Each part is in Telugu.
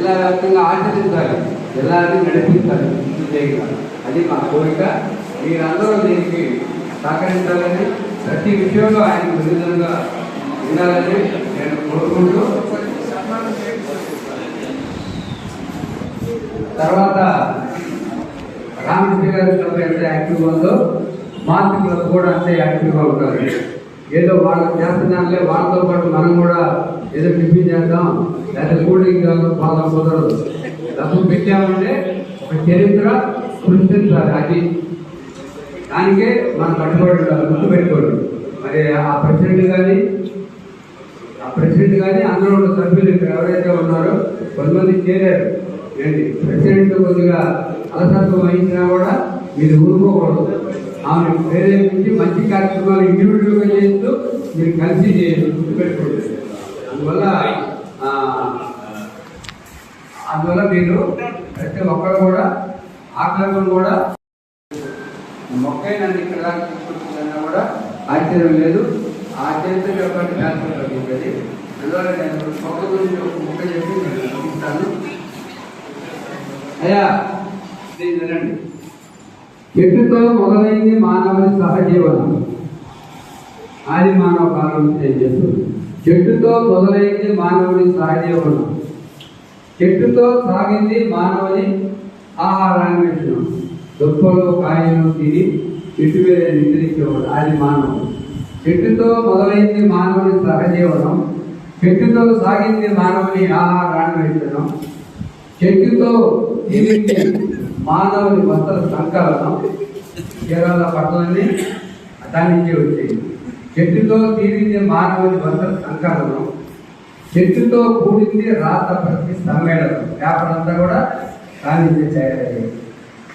జిల్లా వ్యాప్తంగా ఆచరించాలి జిల్లాని నడిపించాలి విజయంగా అది మా కోరిక మీరందరూ దీనికి సహకరించాలని ప్రతి విషయంలో ఆయన విధంగా ఉండాలని నేను కోరుకుంటూ తర్వాత రామకృష్ణ గారి క్లబ్ ఎంత యాక్టివ్గా ఉందో మార్పు క్లబ్ కూడా అంతే యాక్టివ్గా ఉంటారు ఏదో వాళ్ళ చేస్తున్నారులే వాళ్ళతో పాటు మనం కూడా ఏదో టిఫిన్ చేద్దాం లేదా కూల్ డ్రింక్ బాగా కుదరదు. డబ్బు పెట్టామంటే ఒక చరిత్ర సృష్టించాలి అది. దానికే మనం కట్టుబడి గుర్తు పెట్టుకోండి మరి ఆ ప్రెసిడెంట్ కానీ ఆ ప్రెసిడెంట్ కానీ అందులో ఉన్న సభ్యులు ఇక్కడ ఎవరైతే ఉన్నారో కొంతమంది చేరారు. ఏంటి? ప్రెసిడెంట్ కొద్దిగా అలసత్వం వహించినా కూడా మీరు ఊరుకోకూడదు. ఆమె ప్రేరేపించి మంచి కార్యక్రమాలు ఇండివిజువల్గా చేస్తూ మీరు కలిసి గుర్తుపెట్టుకోండి. అందువల్ల అందువల్ల మీరు ప్రతి ఒక్కరు కూడా ఆకలి కూడా మొక్క నన్ను ఇక్కడ తీసుకొచ్చిందన్నా కూడా ఆశ్చర్యం లేదు. ఆ చరిత్ర యొక్క శాస్త్రం కలిగింది అందువల్ల నేను మొక్క గురించి ఒక మొక్క చెప్పి నేను చూపిస్తాను అయ్యా ఇది వినండి. చెట్టుతో మొదలైంది మానవుని సహజీవనం? ఆది మానవ కాలం నుంచి చేస్తుంది? చెట్టుతో మొదలైంది మానవుని సహజీవనం? చెట్టుతో సాగింది మానవుని ఆహారాన్వేషణం దుప్పలు కాయలు తిని చెట్టు మీద నిద్రించేవాడు అది మానవుడు. చెట్టుతో మొదలైంది మానవుని సహజీవనం? చెట్టుతో సాగింది మానవుని ఆహారాన్వేషణం చెట్టుతో మానవుని వస్త్ర సంకలనం కేరళ పట్టణాన్ని దాని వచ్చేది. చెట్టుతో తీరింది మానవుని వస్త్ర సంకలనం. చెట్టుతో కూడింది రాత ప్రతి సమ్మేళనం. పేపర్ అంతా కూడా దాని నుంచి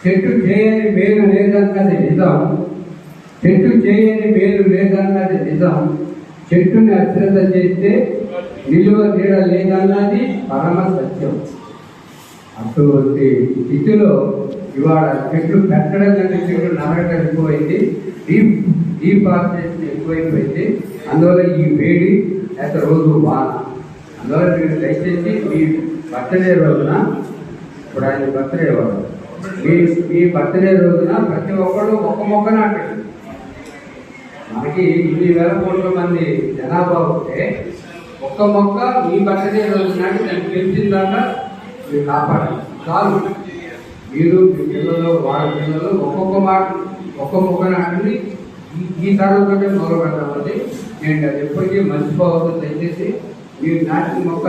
చెట్టు చేయని మేలు లేదన్నది నిజం. చెట్టు చేయని మేలు లేదన్నది నిజం. చెట్టుని అశ్రద్ధ చేస్తే నిలువ తీర లేదన్నది పరమ సత్యం. అటువంటి స్థితిలో ఇవాళ చెట్లు పెట్టడం కంటే చెట్లు నరకటం ఎక్కువైంది డీప్ డీఫారెస్టేషన్ ఎక్కువైపోయింది. అందువల్ల ఈ వేడి లేకపోతే రోజు వాన. అందువల్ల మీరు దయచేసి మీ బర్త్డే రోజున ఇప్పుడు ఆయన బర్త్డే వాడు. మీ మీ బర్త్డే రోజున ప్రతి ఒక్కరు ఒక్క మొక్క నాటండి. మనకి ఇన్ని వేల కోట్ల మంది జనాభా ఉంటే ఒక్క మొక్క మీ బర్త్డే రోజు నాటి దాన్ని పెంచిన దాకా మీరు కాపాడాలి. కాదు మీరు మీ పిల్లలు వాళ్ళ పిల్లలు ఒక్కొక్క మాట ఒక్క మొక్క నాటిని ఈ- తరగతి తరంలోనే మొదలు పెట్టాలి నేను అది ఎప్పటికీ మర్చిపోవద్దు. దయచేసి మీరు నాటి మొక్క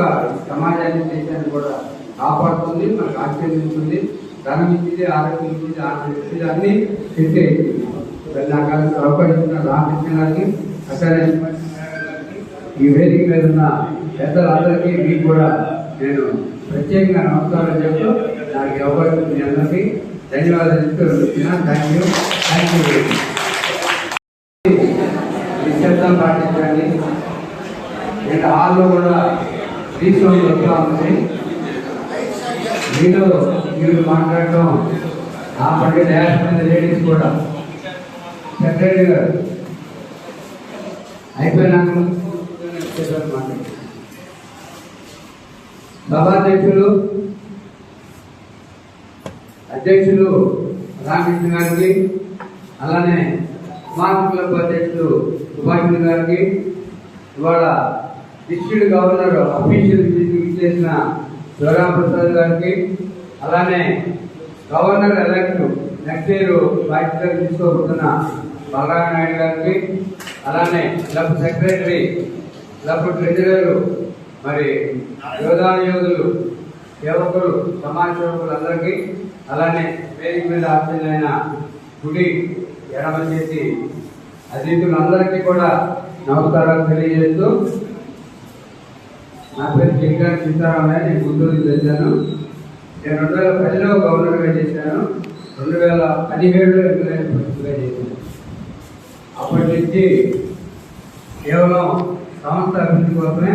సమాజాన్ని దేశాన్ని కూడా కాపాడుతుంది మనకు ఆశ్చర్యిస్తుంది ధనం ఇచ్చింది ఆరోగ్యం ఇచ్చింది ఆరోగ్యం అన్ని పెట్టేది నాకు అవకాశం రామకృష్ణ గారికి అసలు ఈ వేదిక మీద ఉన్న పెద్దలందరికీ మీకు కూడా నేను ప్రత్యేకంగా నమస్కారం చెప్తూ నాకు ఎవరు మీ అందరికీ ధన్యవాదాలు చెప్తూ థ్యాంక్ యూ థ్యాంక్ యూ నిశ్శబ్దం పాటించండి. నేను హాల్లో కూడా తీసుకొని వస్తూ ఉంది. మీలో మీరు మాట్లాడటం ఆ పట్టి డ్యాష్ మీద లేడీస్ కూడా. సెక్రటరీ గారు అయిపోయినాక మాట్లాడండి సభాధ్యక్షులు అధ్యక్షులు రామకృష్ణ గారికి అలానే స్మార్ట్ క్లబ్ అధ్యక్షులు సుభాష్ గారికి ఇవాళ డిస్ట్రిక్ట్ గవర్నర్ అఫీషియల్ విజిట్ చేసిన శివరామప్రసాద్ గారికి అలానే గవర్నర్ ఎలక్ట్ నెక్స్ట్ ఇయర్ బాధ్యత తీసుకోబోతున్న బలరామ నాయుడు గారికి అలానే క్లబ్ సెక్రటరీ క్లబ్ ట్రెజరర్ మరి యోధాన యోధులు సేవకులు సమాజ సేవకులు అందరికీ అలానే వేదిక మీద ఆశలైన గుడి ఎడమ చేసి అతిథులందరికీ కూడా నమస్కారాలు తెలియజేస్తూ నా పేరు జగ్గాని సీతారామయ్య నేను గుంటూరు చేశాను నేను రెండు వేల పదిలో గవర్నర్గా చేశాను. రెండు వేల పదిహేడులో ఎమ్మెల్యే చేశాను. అప్పటి నుంచి కేవలం సంస్థ అభివృద్ధి కోసమే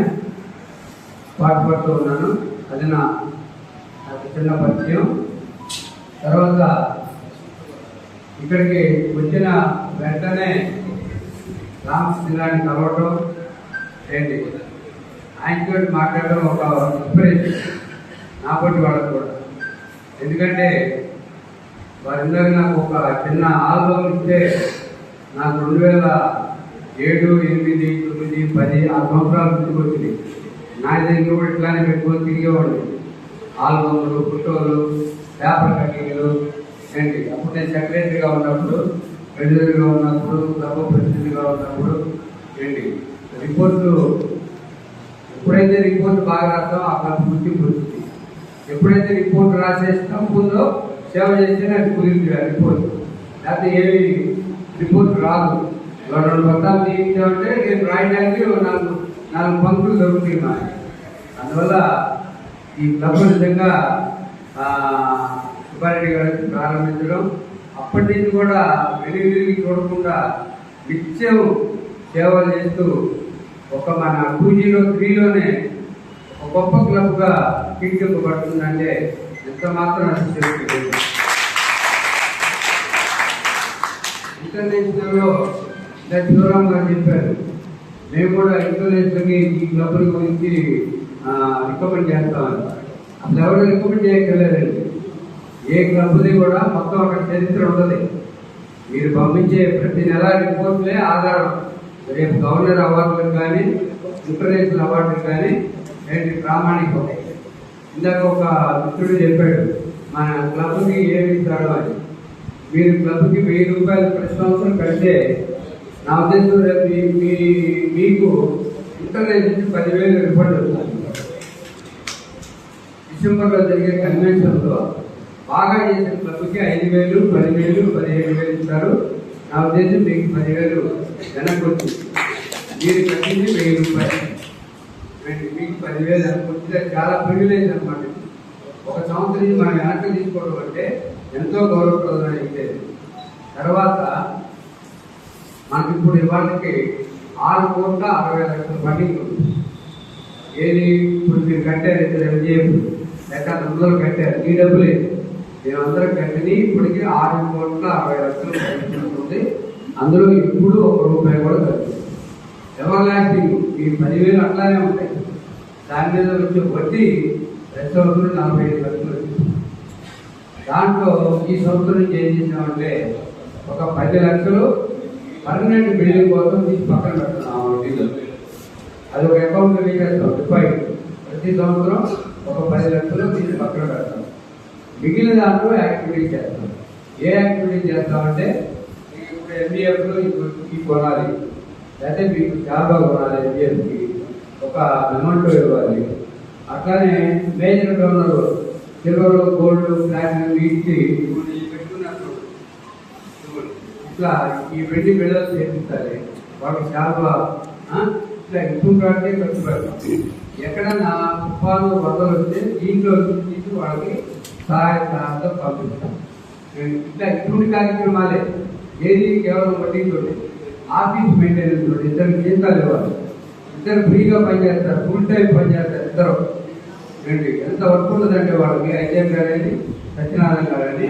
పాటుపడుతూ ఉన్నాను. అది నా నాకు చిన్న పరిచయం. తర్వాత ఇక్కడికి వచ్చిన వెంటనే రామ్ సింగాన్ని కలవటం ఏంటి? ఆయనతో మాట్లాడడం ఒక ఇన్స్పిరేషన్ నా బట్టి వాళ్ళకు కూడా. ఎందుకంటే వారిందరూ నాకు ఒక చిన్న ఆల్బమ్ ఇస్తే నాకు రెండు వేల ఏడు ఎనిమిది తొమ్మిది పది ఆ సంవత్సరాలు వచ్చింది నా దగ్గర కూడా ఇట్లానే పెట్టుకొని తిరిగేవాడు. ఆల్బమ్లు ఫోటోలు పేపర్ కటింగ్లు ఏంటి? అప్పుడు నేను సెక్రటరీగా ఉన్నప్పుడు ప్రెసిడెంట్గా ఉన్నప్పుడు క్లబ్ ప్రెసిడెంట్గా ఉన్నప్పుడు ఏంటి? రిపోర్ట్లు ఎప్పుడైతే రిపోర్ట్ బాగా రాస్తామో అక్కడ పూర్తి గుర్తింపు ఎప్పుడైతే రిపోర్ట్ రాసేస్తాం ముందో సేవ చేస్తే నాకు కుదిరింది ఆ రిపోర్ట్. లేకపోతే ఏమి రిపోర్ట్ రాదు. రెండు పత్రాలు తీయించామంటే నేను రాయడానికి నాకు నాలుగు పంక్తులు దొరుకుతాయి మాకు. అందువల్ల ఈ క్లబ్ నిజంగా సుబ్బారెడ్డి గారికి ప్రారంభించడం అప్పటి నుంచి కూడా వెలుగు వెలిగి చూడకుండా నిత్యం సేవలు చేస్తూ ఒక మన టూ జీరో త్రీలోనే ఒక గొప్ప క్లబ్గా తీర్చిపబడుతుందంటే ఎంత మాత్రం అసలు ఇంటర్నేషనల్లో దూరంగా చెప్పారు. మేము కూడా ఇన్సూరెన్స్కి ఈ క్లబ్ గురించి రికమెండ్ చేస్తామని అసలు ఎవరు రికమెండ్ చేయక్కర్లేదండి. ఏ క్లబ్ది కూడా మొత్తం అక్కడ చరిత్ర ఉంటుంది మీరు పంపించే ప్రతి నెల రిపోర్ట్లే ఆధారం. రేపు గవర్నర్ అవార్డులకు కానీ ఇంటర్నేషనల్ అవార్డులకు కానీ ఏంటి ప్రామాణికం ఇందాక ఒక మిత్రుడు చెప్పాడు మన క్లబ్కి ఏమి ఇస్తాడు అని. మీరు క్లబ్కి వెయ్యి రూపాయలు ప్రతి సంవత్సరం కడితే నా ఉద్దేశం రేపు మీ- మీకు ఇంటర్నెట్ నుంచి పదివేలు రిఫండ్ అవుతుంది డిసెంబర్లో జరిగే కన్వెన్షన్లో బాగా చేసిన క్లబ్కి ఐదు వేలు పదివేలు పదిహేడు వేలు ఇస్తారు నా ఉద్దేశం మీకు పదివేలు వెనక్కి వచ్చింది మీరు కట్టింది వెయ్యి రూపాయలు. మీకు పదివేలు వెనక్కి అది చాలా ప్రివిలేజ్ అనమాట ఒక సంవత్సరం మనం వెనక్కి తీసుకోవడం అంటే ఎంతో గౌరవప్రదమైన అయితే తర్వాత మనకి ఇప్పుడు ఇవాళకి ఆరు కోట్ల అరవై లక్షల ఫండింగ్ ఉంది. ఏది? ఇప్పుడు మీరు కట్టారు ఇద్దరు ఎంజేఎఫ్ లేక అందరూ కట్టారు ఈ డబ్బులే. మేమందరం కట్టిని ఇప్పటికీ ఆరు కోట్ల అరవై లక్షలు ఉంది. అందులో ఇప్పుడు ఒక రూపాయి కూడా కట్టింది ఎవర్ లాస్టింగ్ ఈ పదివేలు అట్లానే ఉంటాయి. దాని మీద వచ్చే వడ్డీ ప్రతి సంవత్సరం నలభై ఐదు లక్షలు వచ్చింది దాంట్లో ఈ సంవత్సరం నుంచి ఏం చేసామంటే ఒక పది లక్షలు పర్మనెంట్ బిల్డింగ్ కోసం తీసి పక్కన పెడుతున్నాం ఆ అది ఒక అకౌంట్ వేసేస్తాం డిపాజిట్ ప్రతి సంవత్సరం ఒక పది లక్షలు తీసి పక్కన పెడతాం. మిగిలిన దాంట్లో యాక్టివిటీ చేస్తాం. ఏ యాక్టివిటీ చేస్తామంటే ఇప్పుడు ఎంబీఎఫ్లో ఈ కొనాలి. లేకపోతే మీకు జాబా కొనాలి ఎంబీఎఫ్కి ఒక అమౌంట్ ఇవ్వాలి. అట్లానే major donor silver gold platinum ఇచ్చి ఇప్పుడు పెట్టుకున్నప్పుడు ఇట్లా ఈ వెండి బిళ్ళలు చేపించాలి వాళ్ళకి చాలా ఇట్లా ఇంటుంటే ఖర్చు పెడతాం ఎక్కడన్నా తుఫాను వరదలు వస్తే దీంట్లో తీసి వాళ్ళకి సహాయ సహాయంతో పంపిస్తాం. ఇట్లా ఇటువంటి కార్యక్రమాలే ఏది కేవలం వడ్డీతో ఆఫీస్ మెయింటెనెన్స్ తోటి ఇద్దరు జీతాలు ఇవ్వాలి. ఇద్దరు ఫ్రీగా పనిచేస్తారు ఫుల్ టైం పనిచేస్తారు ఇద్దరు. రెండు ఎంత వర్క్ ఉంటుందంటే వాళ్ళకి ఐజీఎం గారని సత్యనారాయణ గారని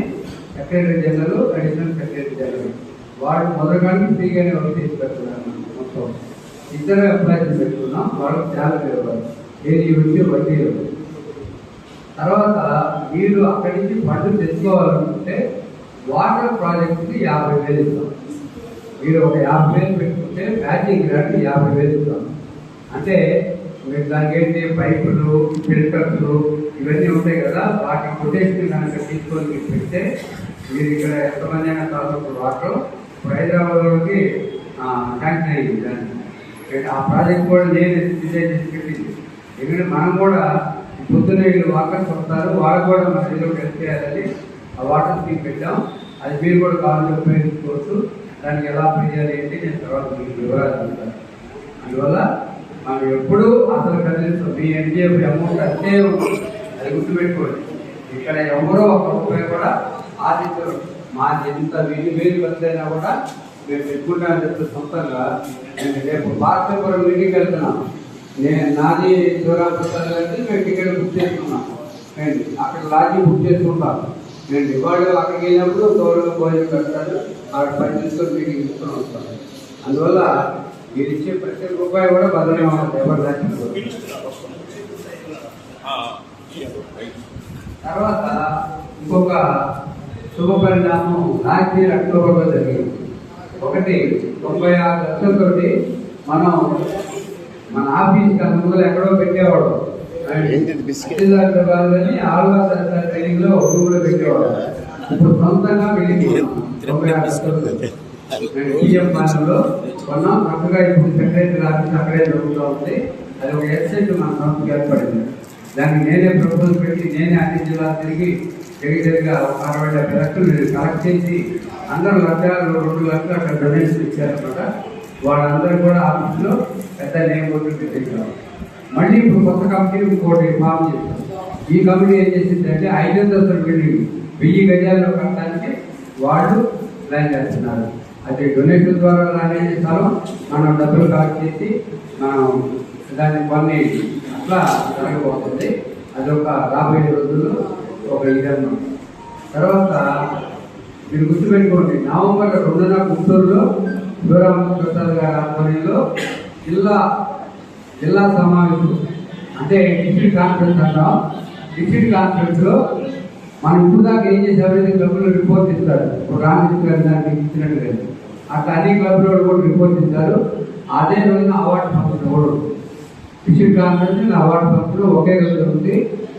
secretary general additional secretary general వాడు మొదలుగానే ఫ్రీగానే వర్క్ చేసి పెడుతున్నారు మొత్తం ఇద్దరు చేసి పెట్టుకున్నాం. వాళ్ళకి శాలరీ ఇవ్వాలి ఏది ఇవ్వండి వడ్డీ ఇవ్వాలి తర్వాత మీరు అక్కడి నుంచి ఫండ్ తెచ్చుకోవాలనుకుంటే వాటర్ ప్రాజెక్ట్కి యాభై వేలు ఇస్తాం. మీరు ఒక యాభై వేలు పెట్టుకుంటే మ్యాచింగ్ గ్రాంట్ యాభై వేలు ఇస్తాం. అంటే మీరు దానికి ఏంటి? పైపులు ఫిల్టర్లు ఇవన్నీ ఉంటాయి కదా. వాటి కొటేషన్ కనుక తీసుకొని మీరు పెడితే మీరు ఇక్కడ ఎంతమంది అయినా కావాల్సిన వాటర్. ఇప్పుడు హైదరాబాద్లోకి శాంక్షన్ అయింది దాన్ని. ఆ ప్రాజెక్ట్ కూడా నేను డిజైన్ చేసి పెట్టింది. ఎందుకంటే మనం కూడా పొద్దున్న వీళ్ళు వాకర్స్ వస్తారు వాళ్ళు కూడా మన ఇల్లు హెల్ప్ చేయాలని ఆ వాటర్ స్కీమ్ పెట్టాం. అది మీరు కూడా కావాలని ఉపయోగించుకోవచ్చు. దానికి ఎలా అప్లై చేయాలి ఏంటి నేను తర్వాత మీకు వివరాలు చెప్తాను. అందువల్ల మనం ఎప్పుడూ అసలు కదిలిస్తాం మీ ఎన్జిఎఫ్ అమౌంట్ అంతే ఉంటుంది. అది గుర్తుపెట్టుకోండి. ఇక్కడ ఎవరో ఒక రూపాయి కూడా ఆశించరు. మాది ఎంత వెయ్యి వేలు ఖర్చైనా కూడా మేము పెట్టుకుంటామని చెప్తే సొంతంగా నేను రేపు భారతపురం మీటింగ్కి వెళ్తున్నాం నేను నాది శివరాం ప్రసాద్ గారికి మేము టికెట్ బుక్ చేసుకున్నాం. ఏంటి అక్కడ లాడ్జీ బుక్ చేసుకుంటాం. ఏంటి వాళ్ళు అక్కడికి వెళ్ళినప్పుడు తోడుగా భోజనం పెడతారు అక్కడ పని తీసుకొని మీటింగ్ తీసుకొని వస్తాం. అందువల్ల మీరు ఇచ్చే ప్రతి రూపాయి కూడా భద్రంగా ఉంటుంది ఎవరు తర్వాత ఇంకొక శుభ పరిణామం లాస్ట్ ఇయర్ అక్టోబర్లో జరిగింది. ఒకటి తొంభై ఆరు లక్షలతోటి మనం మన ఆఫీస్ ముందు ఎక్కడో పెట్టేవాడు? అని ఆళ్వార్ ట్రైనింగ్లో రూమ్లో పెట్టేవాడు ఇప్పుడు సొంతంగా వెళ్ళి తొంభై ఆరు లక్షలతో కొన్నాం. చక్కగా ఇప్పుడు సెక్రటరీ ఆఫీస్ అక్కడే జరుగుతూ ఉంది. అది ఒక వెబ్సైట్ మన సంస్థకి ఏర్పడింది. దాన్ని నేనే ప్రపోజల్ పెట్టి నేనే అన్ని జిల్లాలు తిరిగి దగ్గరగా ఒక అరవై డెబ్బై లక్షలు నేను కలెక్ట్ చేసి అందరూ లక్షలు రెండు లక్షలు అక్కడ డొనేషన్ ఇచ్చారనమాట వాళ్ళందరూ కూడా ఆఫీస్లో పెద్ద నేమ్ కొట్టి పెట్టేశారు. మళ్ళీ ఇప్పుడు కొత్త కంపెనీ ఇంకోటి ఫామ్ చేశాం ఈ కంపెనీ ఏం చేసిందంటే ఐదు వందల బిల్డింగ్ వెయ్యి గజాల్లో కట్టడానికి వాళ్ళు ప్లాన్ చేస్తున్నారు. అది డొనేషన్ ద్వారా రానే స్థలం మనం డబ్బులు కలెక్ట్ చేసి మనం దాన్ని కొన్ని అట్లా జరగబోతుంది. అది ఒక రాబోయే రోజుల్లో ఒక విధానం తర్వాత మీరు గుర్తుపెట్టుకోండి నవంబర్ రెండున గుంటూరులో శివరామ ప్రసాద్ గారి ఆధ్వర్యంలో జిల్లా జిల్లా సమావేశం. అంటే డిస్ట్రిక్ట్ కాన్ఫరెన్స్ అంటాం. డిస్ట్రిక్ట్ కాన్ఫరెన్స్లో మనం ఇప్పుడు దాకా ఏం చేసామంటే క్లబ్లో రిపోర్ట్ ఇస్తారు. ఇప్పుడు రామకృష్ణ గారు దానికి ఇచ్చినట్టుగా అట్లా అన్ని క్లబ్లో కూడా రిపోర్ట్ ఇస్తారు. అదే రోజున అవార్డు ఫంక్షన్ కూడా ఉంటుంది. డిస్ట్రిక్ట్ కాన్ఫరెన్స్ అవార్డు ఫంక్షన్ ఒకే రోజు ఉంది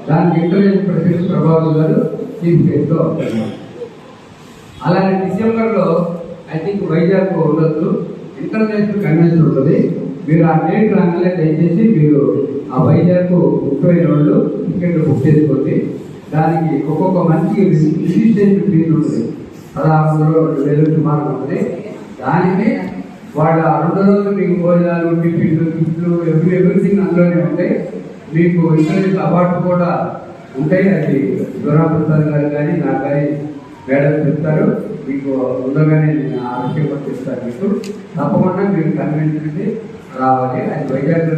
దానికి ఇంటర్నేషనల్ ప్రెసిడెంట్ ప్రభావం గారు చీఫ్ గెస్ట్లో అలానే డిసెంబర్ ఐ థింక్ వైజాగ్ ఉండొచ్చు. ఇంటర్నేషనల్ కన్వెన్షన్ ఉంటుంది. మీరు ఆ డేట్ రాగానే దయచేసి మీరు ఆ వైజాగ్ అయిన వాళ్ళు టికెట్ బుక్ చేసుకోండి. దానికి ఒక్కొక్క మంచి రిజిస్ట్రేషన్ ఫీజు ఉంటుంది. పదహారు వందలు రెండు వేలు సుమారు ఉంటుంది. దానిని వాళ్ళు ఆ రెండు రోజులు మీకు భోజనాలు టిఫిన్లు గిఫ్ట్లు ఎవ్రీ ఎవ్రీథింగ్ అందులోనే ఉంటాయి. మీకు ఇంటర్నేషనల్ అవార్డు కూడా ఉంటాయి అది దూరాప్రసాద్ గారు కానీ నా కానీ మేడం చెప్తారు. మీకు ఉండగానే నేను ఆ విషయం కూడా చెప్తాను మీకు. తప్పకుండా మీరు కన్వీన్స్ రావాలి. అది వైజాగ్లో